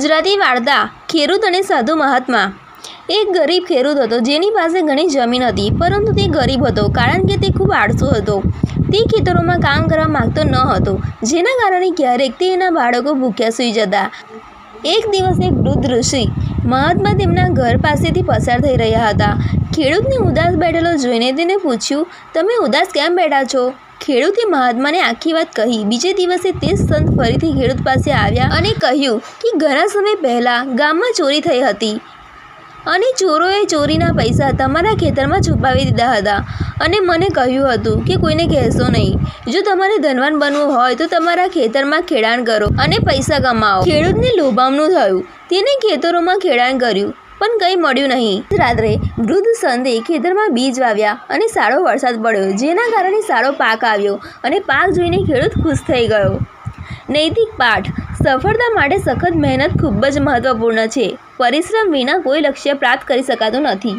ગુજરાતી વાર્તા, ખેડૂત અને સાધુ મહાત્મા. એક ગરીબ ખેડૂત હતો, જેની પાસે ઘણી જમીન હતી, પરંતુ તે ગરીબ હતો, કારણ કે તે ખૂબ આળસુ હતો. તે ખેતરોમાં કામ કરવા માગતો ન હતો, જેના કારણે ક્યારેક તે એના બાળકો ભૂખ્યા સૂઈ જતા. એક દિવસ એક વૃદ્ધ ઋષિ મહાત્મા તેમના ઘર પાસેથી પસાર થઈ રહ્યા હતા. ખેડૂતને ઉદાસ બેઠેલો જોઈને તેને પૂછ્યું, તમે ઉદાસ કેમ બેઠા છો? ખેડૂતે મહાત્માને આખી વાત કહી. બીજે દિવસે તે સંત ફરીથી ખેડૂત પાસે આવ્યા અને કહ્યું કે ઘણા સમય પહેલાં ગામમાં ચોરી થઈ હતી અને ચોરોએ ચોરીના પૈસા તમારા ખેતરમાં છુપાવી દીધા હતા અને મને કહ્યું હતું કે કોઈને કહેશો નહીં. જો તમારે ધનવાન બનવું હોય તો તમારા ખેતરમાં ખેડાણ કરો અને પૈસા કમાઓ. ખેડૂતને લોભામણું થયું. તેને ખેતરોમાં ખેડાણ કર્યું. પણ કંઈ મળ્યું નહીં. રાત્રે વૃદ્ધ સંતે ખેતરમાં બીજ વાવ્યા અને સારો વરસાદ પડ્યો, જેના કારણે સારો પાક આવ્યો અને પાક જોઈને ખેડૂત ખુશ થઈ ગયો. નૈતિક પાઠ. સફળતા માટે સખત મહેનત ખૂબ જ મહત્વપૂર્ણ છે. પરિશ્રમ વિના કોઈ લક્ષ્ય પ્રાપ્ત કરી શકાતું નથી.